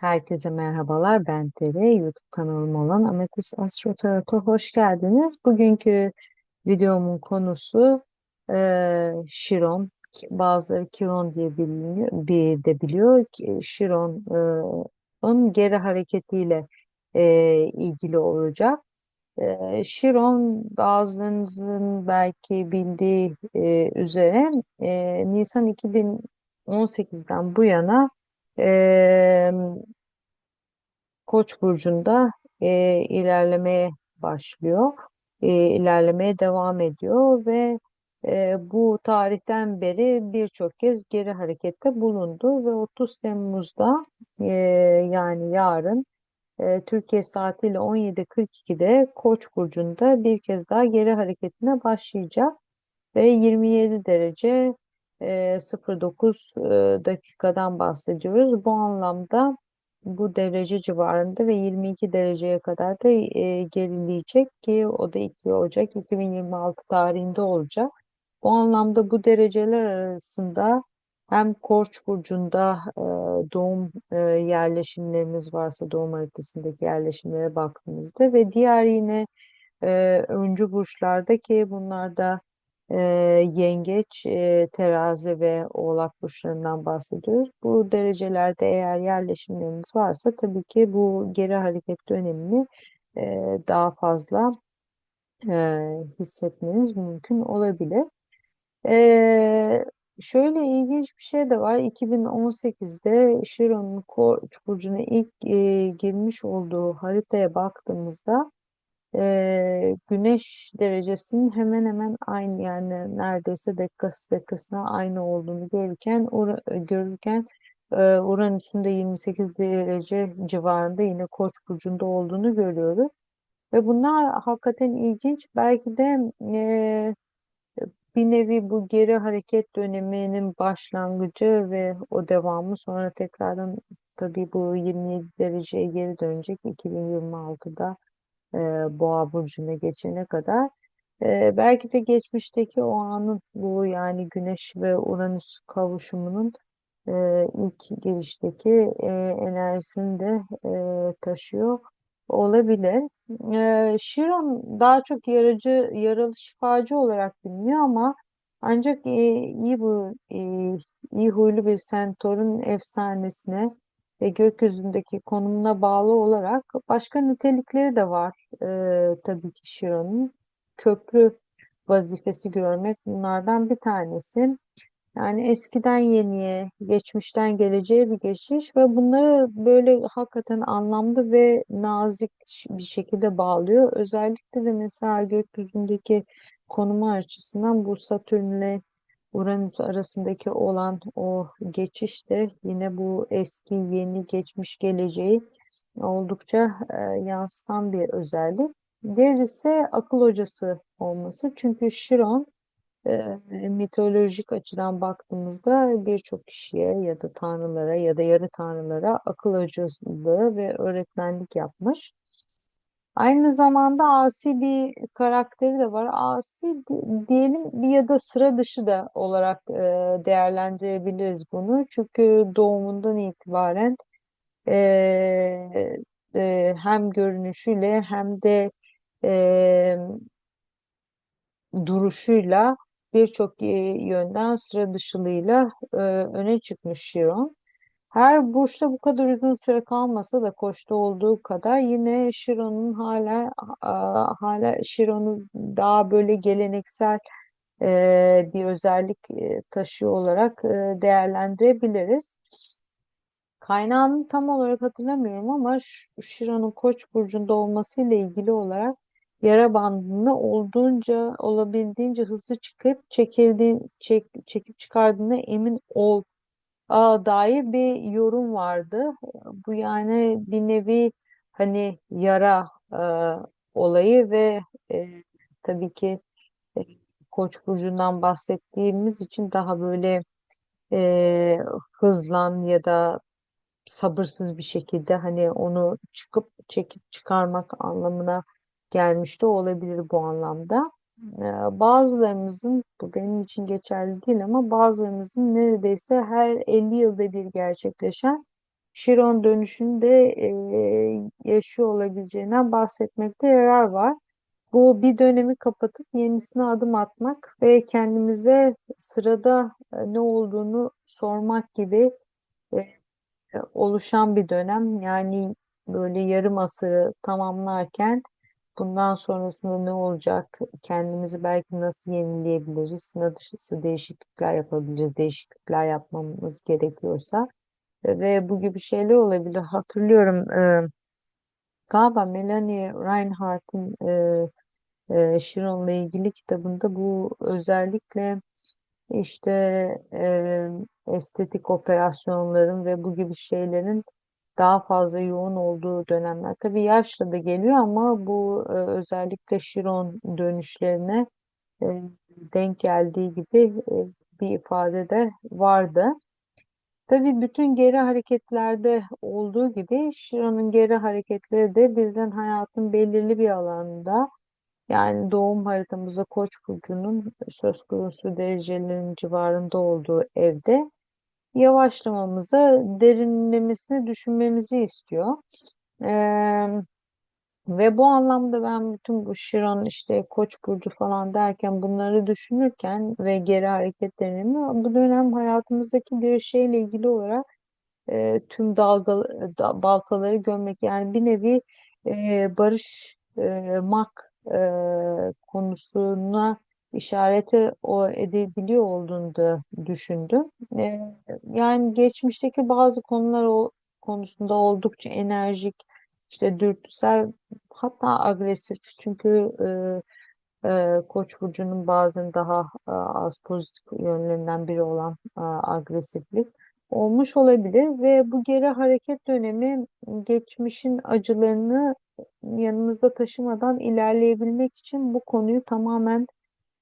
Herkese merhabalar. Ben Tere. YouTube kanalım olan Ametis Astro Tarot'a hoş geldiniz. Bugünkü videomun konusu e, Şiron. Bazıları Kiron diye biliniyor, bir de biliyor. ki Şiron e, onun geri hareketiyle e, ilgili olacak. E, Şiron bazılarınızın belki bildiği e, üzere e, Nisan 2018'den bu yana e, Koç burcunda e, ilerlemeye başlıyor, e, ilerlemeye devam ediyor ve e, bu tarihten beri birçok kez geri harekette bulundu ve 30 Temmuz'da e, yani yarın e, Türkiye saatiyle 17.42'de Koç burcunda bir kez daha geri hareketine başlayacak ve 27 derece 09 e, dakikadan bahsediyoruz. Bu anlamda bu derece civarında ve 22 dereceye kadar da e, gerileyecek ki o da 2 Ocak 2026 tarihinde olacak. Bu anlamda bu dereceler arasında hem Koç burcunda e, doğum e, yerleşimleriniz varsa doğum haritasındaki yerleşimlere baktığınızda ve diğer yine e, öncü burçlarda ki bunlarda e, yengeç, e, terazi ve oğlak burçlarından bahsediyoruz. Bu derecelerde eğer yerleşimleriniz varsa tabii ki bu geri hareket dönemini e, daha fazla e, hissetmeniz mümkün olabilir. E, şöyle ilginç bir şey de var. 2018'de Chiron'un Koç burcuna ilk e, girmiş olduğu haritaya baktığımızda e, güneş derecesinin hemen hemen aynı yani neredeyse dakikası dakikasına aynı olduğunu görürken Ura- görürken e, Uranüs'ün de 28 derece civarında yine Koç burcunda olduğunu görüyoruz. Ve bunlar hakikaten ilginç. Belki de e, bir nevi bu geri hareket döneminin başlangıcı ve o devamı sonra tekrardan tabii bu 27 dereceye geri dönecek 2026'da e, Boğa burcuna geçene kadar. E, belki de geçmişteki o anın bu yani Güneş ve Uranüs kavuşumunun e, ilk girişteki e, enerjisini de e, taşıyor olabilir. E, Chiron daha çok yarıcı, yaralı şifacı olarak biliniyor ama ancak e, iyi bu e, iyi huylu bir centaurun efsanesine ve gökyüzündeki konumuna bağlı olarak başka nitelikleri de var e, tabii ki Chiron'un. Köprü vazifesi görmek bunlardan bir tanesi. Yani eskiden yeniye, geçmişten geleceğe bir geçiş ve bunları böyle hakikaten anlamlı ve nazik bir şekilde bağlıyor. Özellikle de mesela gökyüzündeki konumu açısından bu Satürn'le Uranüs arasındaki olan o geçiş de yine bu eski, yeni, geçmiş, geleceği oldukça e, yansıtan bir özellik. Diğer ise akıl hocası olması. Çünkü Chiron e, mitolojik açıdan baktığımızda birçok kişiye ya da tanrılara ya da yarı tanrılara akıl hocasılığı ve öğretmenlik yapmış. Aynı zamanda asi bir karakteri de var. Asi di- diyelim bir ya da sıra dışı da olarak e, değerlendirebiliriz bunu. Çünkü doğumundan itibaren e, e, hem görünüşüyle hem de e, duruşuyla birçok e, yönden sıra dışılığıyla e, öne çıkmış Chiron. Her burçta bu kadar uzun süre kalmasa da Koç'ta olduğu kadar yine Chiron'un hala hala Chiron'u daha böyle geleneksel e, bir özellik e, taşıyor olarak e, değerlendirebiliriz. Kaynağını tam olarak hatırlamıyorum ama Ş- Chiron'un Koç burcunda olmasıyla ilgili olarak yara bandını olduğunca olabildiğince hızlı çıkıp çekildiği çek, çekip çıkardığına emin ol Aa, dair bir yorum vardı. Bu yani bir nevi hani yara e, olayı ve e, tabii ki e, Koç burcundan bahsettiğimiz için daha böyle e, hızlan ya da sabırsız bir şekilde hani onu çıkıp çekip çıkarmak anlamına gelmiş de olabilir bu anlamda. Ee, Bazılarımızın, bu benim için geçerli değil ama bazılarımızın neredeyse her 50 yılda bir gerçekleşen Şiron dönüşünde e, yaşıyor olabileceğinden bahsetmekte yarar var. Bu bir dönemi kapatıp yenisine adım atmak ve kendimize sırada e, ne olduğunu sormak gibi e, oluşan bir dönem. Yani böyle yarım asırı tamamlarken bundan sonrasında ne olacak? Kendimizi belki nasıl yenileyebiliriz? Sınav dışı değişiklikler yapabiliriz. Değişiklikler yapmamız gerekiyorsa. Ve bu gibi şeyler olabilir. Hatırlıyorum e, galiba Melanie Reinhardt'ın e, e, Chiron'la ilgili kitabında bu özellikle işte e, estetik operasyonların ve bu gibi şeylerin daha fazla yoğun olduğu dönemler. Tabii yaşla da geliyor ama bu e, özellikle Chiron dönüşlerine e, denk geldiği gibi e, bir ifade de vardı. Tabii bütün geri hareketlerde olduğu gibi Chiron'un geri hareketleri de bizden hayatın belirli bir alanında yani doğum haritamızda Koç burcunun söz konusu derecelerin civarında olduğu evde yavaşlamamıza, derinlemesine düşünmemizi istiyor. Ee, ve bu anlamda ben bütün bu Şiron işte Koç burcu falan derken bunları düşünürken ve geri hareketlerimi bu dönem hayatımızdaki bir şeyle ilgili olarak e, tüm dalga, da, baltaları gömmek yani bir nevi e, barışmak e, konusuna işareti o edebiliyor olduğunu da düşündüm. E, yani geçmişteki bazı konular o konusunda oldukça enerjik, işte dürtüsel hatta agresif çünkü e, e, Koç burcunun bazen daha e, az pozitif yönlerinden biri olan e, agresiflik olmuş olabilir ve bu geri hareket dönemi geçmişin acılarını yanımızda taşımadan ilerleyebilmek için bu konuyu tamamen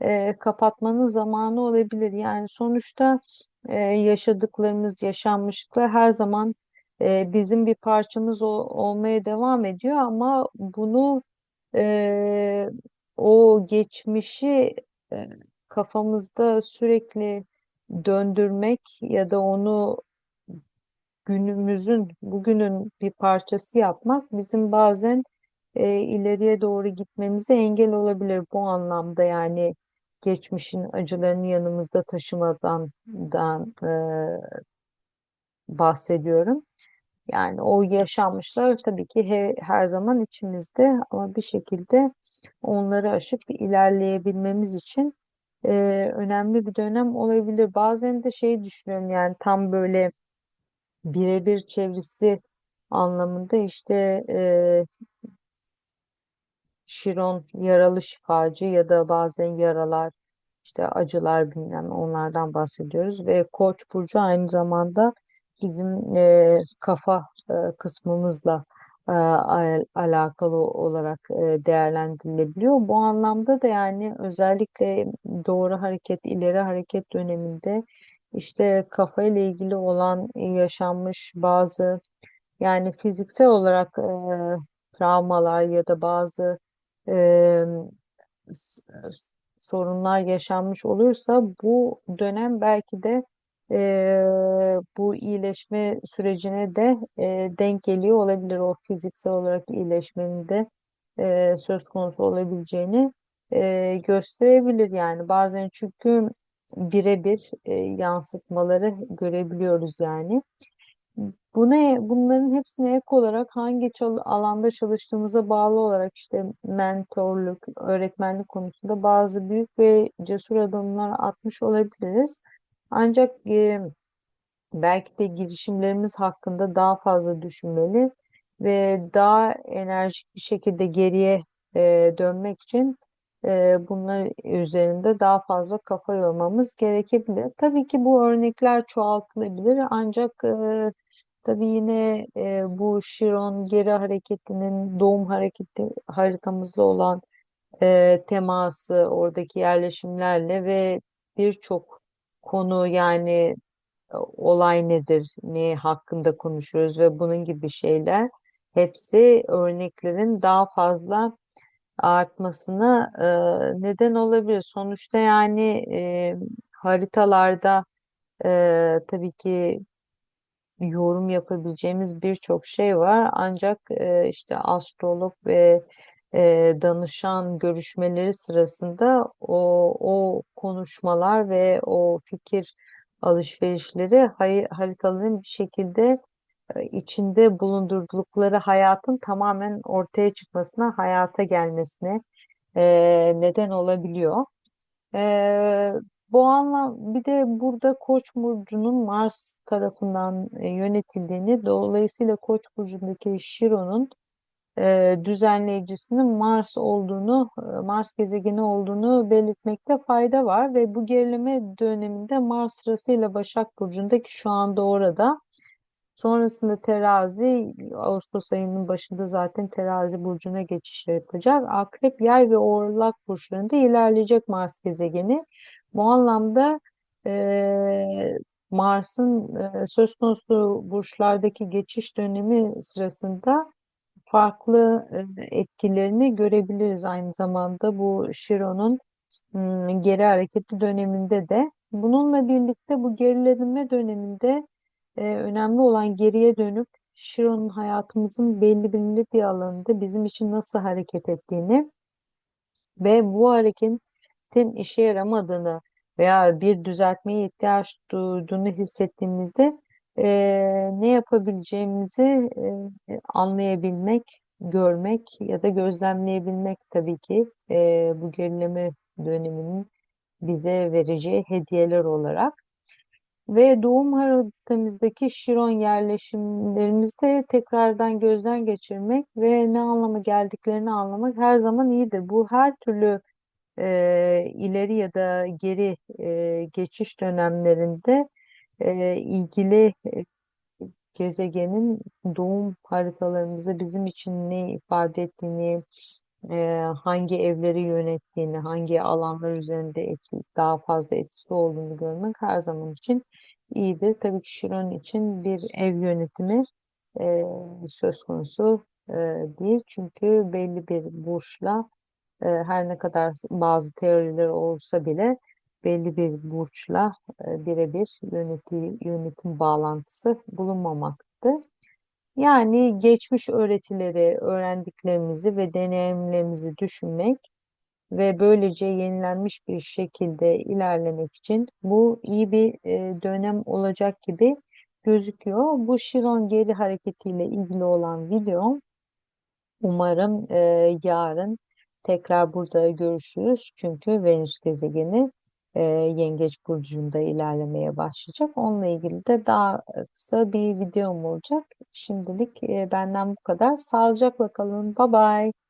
e, kapatmanın zamanı olabilir. Yani sonuçta e, yaşadıklarımız, yaşanmışlıklar her zaman e, bizim bir parçamız ol- olmaya devam ediyor ama bunu e, o geçmişi e, kafamızda sürekli döndürmek ya da onu günümüzün, bugünün bir parçası yapmak bizim bazen e, ileriye doğru gitmemize engel olabilir bu anlamda yani geçmişin acılarını yanımızda taşımadan dan, e, bahsediyorum. Yani o yaşanmışlar tabii ki he- her zaman içimizde ama bir şekilde onları aşıp ilerleyebilmemiz için e, önemli bir dönem olabilir. Bazen de şey düşünüyorum yani tam böyle birebir çevresi anlamında işte e, Şiron yaralı şifacı ya da bazen yaralar işte acılar bilmem onlardan bahsediyoruz ve Koç burcu aynı zamanda bizim e, kafa e, kısmımızla e, al- alakalı olarak e, değerlendirilebiliyor. Bu anlamda da yani özellikle doğru hareket, ileri hareket döneminde işte kafa ile ilgili olan e, yaşanmış bazı yani fiziksel olarak e, travmalar ya da bazı e, sorunlar yaşanmış olursa bu dönem belki de e, bu iyileşme sürecine de e, denk geliyor olabilir. O fiziksel olarak iyileşmenin de e, söz konusu olabileceğini e, gösterebilir yani. Bazen çünkü birebir e, yansıtmaları görebiliyoruz yani. Buna, bunların hepsine ek olarak hangi alanda çalıştığımıza bağlı olarak işte mentorluk, öğretmenlik konusunda bazı büyük ve cesur adımlar atmış olabiliriz. Ancak e, belki de girişimlerimiz hakkında daha fazla düşünmeli ve daha enerjik bir şekilde geriye e, dönmek için e, bunlar üzerinde daha fazla kafa yormamız gerekebilir. Tabii ki bu örnekler çoğaltılabilir ancak e, Tabii yine e, bu Şiron geri hareketinin doğum hareketi haritamızda olan e, teması oradaki yerleşimlerle ve birçok konu yani e, olay nedir, ne hakkında konuşuyoruz ve bunun gibi şeyler hepsi örneklerin daha fazla artmasına e, neden olabilir. Sonuçta yani e, haritalarda e, tabii ki yorum yapabileceğimiz birçok şey var. Ancak e, işte astrolog ve e, danışan görüşmeleri sırasında o, o konuşmalar ve o fikir alışverişleri hay- haritaların bir şekilde e, içinde bulundurdukları hayatın tamamen ortaya çıkmasına, hayata gelmesine e, neden olabiliyor. Ee, bu anlam bir de burada Koç burcunun Mars tarafından e, yönetildiğini, dolayısıyla Koç burcundaki Şiron'un e, düzenleyicisinin Mars olduğunu, e, Mars gezegeni olduğunu belirtmekte fayda var ve bu gerileme döneminde Mars sırasıyla Başak burcundaki şu anda orada. Sonrasında terazi Ağustos ayının başında zaten terazi burcuna geçiş yapacak. Akrep, yay ve oğlak burçlarında ilerleyecek Mars gezegeni. Bu anlamda e, Mars'ın e, söz konusu burçlardaki geçiş dönemi sırasında farklı e, etkilerini görebiliriz. Aynı zamanda bu Şiron'un hmm, geri hareketli döneminde de. Bununla birlikte bu gerilenme döneminde e, önemli olan geriye dönüp Şiron'un hayatımızın belli belli bir alanında bizim için nasıl hareket ettiğini ve bu hareketin işe yaramadığını veya bir düzeltmeye ihtiyaç duyduğunu hissettiğimizde e, ne yapabileceğimizi e, anlayabilmek, görmek ya da gözlemleyebilmek tabii ki e, bu gerileme döneminin bize vereceği hediyeler olarak. Ve doğum haritamızdaki Şiron yerleşimlerimizde tekrardan gözden geçirmek ve ne anlama geldiklerini anlamak her zaman iyidir. Bu her türlü e, ileri ya da geri e, geçiş dönemlerinde e, ilgili gezegenin doğum haritalarımızda bizim için ne ifade ettiğini, e, hangi evleri yönettiğini, hangi alanlar üzerinde etki, daha fazla etkisi olduğunu görmek her zaman için iyidir. Tabii ki Şiron için bir ev yönetimi e, söz konusu e, değil. Çünkü belli bir burçla e, her ne kadar bazı teoriler olsa bile belli bir burçla e, birebir yönetim, yönetim bağlantısı bulunmamaktadır. Yani geçmiş öğretileri, öğrendiklerimizi ve deneyimlerimizi düşünmek ve böylece yenilenmiş bir şekilde ilerlemek için bu iyi bir e, dönem olacak gibi gözüküyor. Bu Şiron geri hareketiyle ilgili olan video umarım e, yarın tekrar burada görüşürüz. Çünkü Venüs gezegeni e, Yengeç burcunda ilerlemeye başlayacak. Onunla ilgili de daha kısa bir videom olacak. Şimdilik e, benden bu kadar. Sağlıcakla kalın. Bye bye.